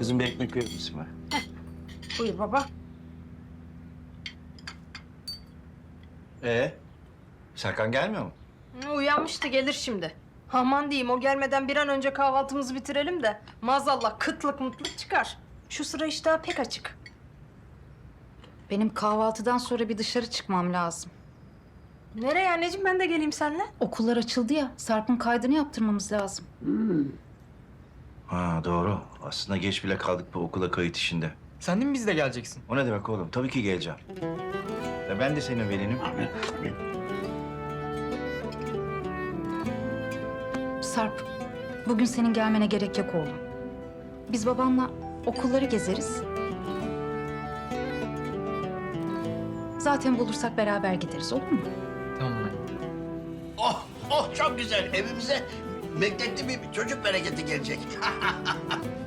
Kızım bir ekmek verir misin bana? Buyur baba. Ee? Serkan gelmiyor mu? Hı, Uyanmıştı gelir şimdi. Aman diyeyim o gelmeden bir an önce kahvaltımızı bitirelim de maazallah kıtlık mutlu çıkar. Şu sıra iştahı pek açık. Benim kahvaltıdan sonra bir dışarı çıkmam lazım. Nereye anneciğim ben de geleyim seninle. Okullar açıldı ya, Sarp'ın kaydını yaptırmamız lazım. Ha doğru. Aslında geç bile kaldık bu okula kayıt işinde. Sen de mi bizle geleceksin? O ne demek oğlum? Tabii ki geleceğim. Ya ben de senin velinim. Sarp, bugün senin gelmene gerek yok oğlum. Biz babanla okulları gezeriz. Zaten bulursak beraber gideriz, olur mu? Tamam. Oh, oh çok güzel. Evimize mektepli bir çocuk bereketi gelecek.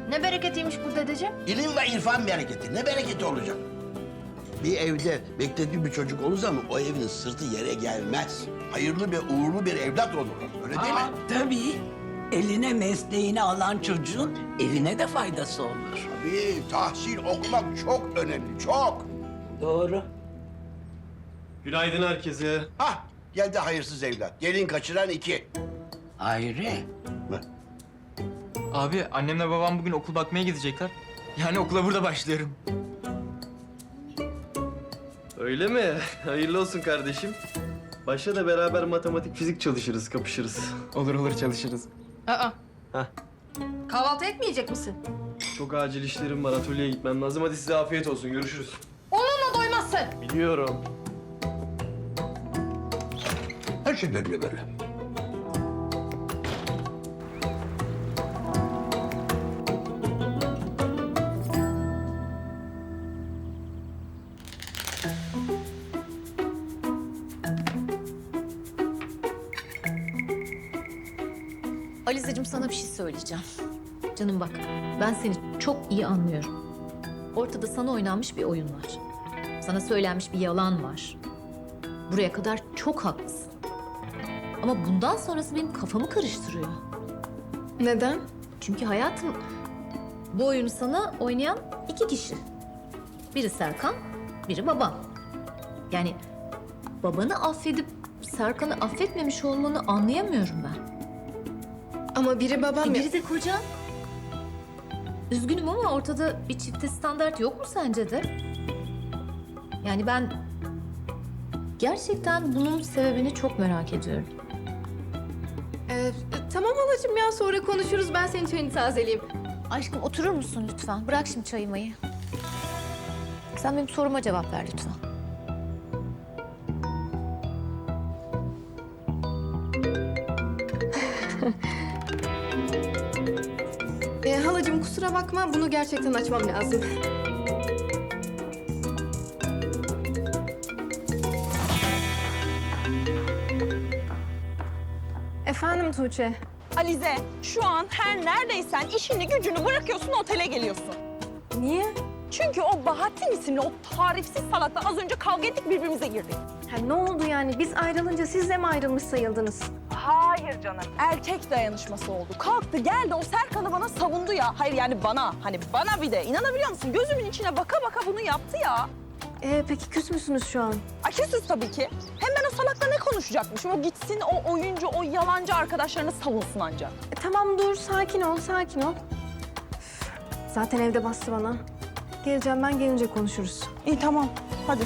Ne bereketiymiş bu dedeciğim? İlim ve irfan bereketi. Ne bereketi olacak? Bir evde mektepli bir çocuk olursa mı o evin sırtı yere gelmez. Hayırlı ve uğurlu bir evlat olur. Öyle değil mi? tabii. Eline mesleğini alan çocuğun evine de faydası olur. Tabii tahsil okumak çok önemli, çok. Doğru. Günaydın herkese. Hah, geldi hayırsız evlat. Gelin kaçıran iki. Ayrı. Abi annemle babam bugün okul bakmaya gidecekler. Yani okula burada başlıyorum. Öyle mi? Hayırlı olsun kardeşim. Başta da beraber matematik, fizik çalışırız, kapışırız. Olur olur çalışırız. Aa. Heh. Kahvaltı etmeyecek misin? Çok acil işlerim var, atölyeye gitmem lazım. Hadi size afiyet olsun, görüşürüz. Onunla doymazsın. Biliyorum. Her şey benimle böyle. Alizeciğim sana bir şey söyleyeceğim. Canım bak, ben seni çok iyi anlıyorum. Ortada sana oynanmış bir oyun var. Sana söylenmiş bir yalan var. Buraya kadar çok haklısın. Ama bundan sonrası benim kafamı karıştırıyor. Neden? Çünkü hayatım bu oyunu sana oynayan iki kişi. Biri Serkan, biri babam. Yani babanı affedip Serkan'ı affetmemiş olmanı anlayamıyorum ben. Ama biri babam E, biri de kocan. Üzgünüm ama ortada bir çifte standart yok mu sence de? Yani ben gerçekten bunun sebebini çok merak ediyorum. Ee, tamam halacığım ya sonra konuşuruz. Ben senin çayını tazeleyeyim. Aşkım oturur musun lütfen? Bırak şimdi çayımayı. Sen benim soruma cevap ver lütfen. kusura bakma bunu gerçekten açmam lazım. Efendim Tuğçe. Alize, şu an her neredeysen işini gücünü bırakıyorsun otele geliyorsun. Niye? Çünkü o Bahattin isimli o tarifsiz salakla az önce kavga ettik birbirimize girdik. Ha, ne oldu yani? Biz ayrılınca siz de mi ayrılmış sayıldınız? Hayır canım. Erkek dayanışması oldu. Kalktı geldi o Serkan'ı bana savundu ya. Hayır yani bana hani bana bir de inanabiliyor musun? Gözümün içine baka baka bunu yaptı ya. Ee, peki küs müsünüz şu an? Akisüs tabii ki. Hem ben o salakla ne konuşacakmışım? O gitsin o oyuncu, o yalancı arkadaşlarını savunsun ancak. E, tamam dur sakin ol sakin ol. Üf, Zaten evde bastı bana. Geleceğim ben gelince konuşuruz. İyi tamam. Hadi.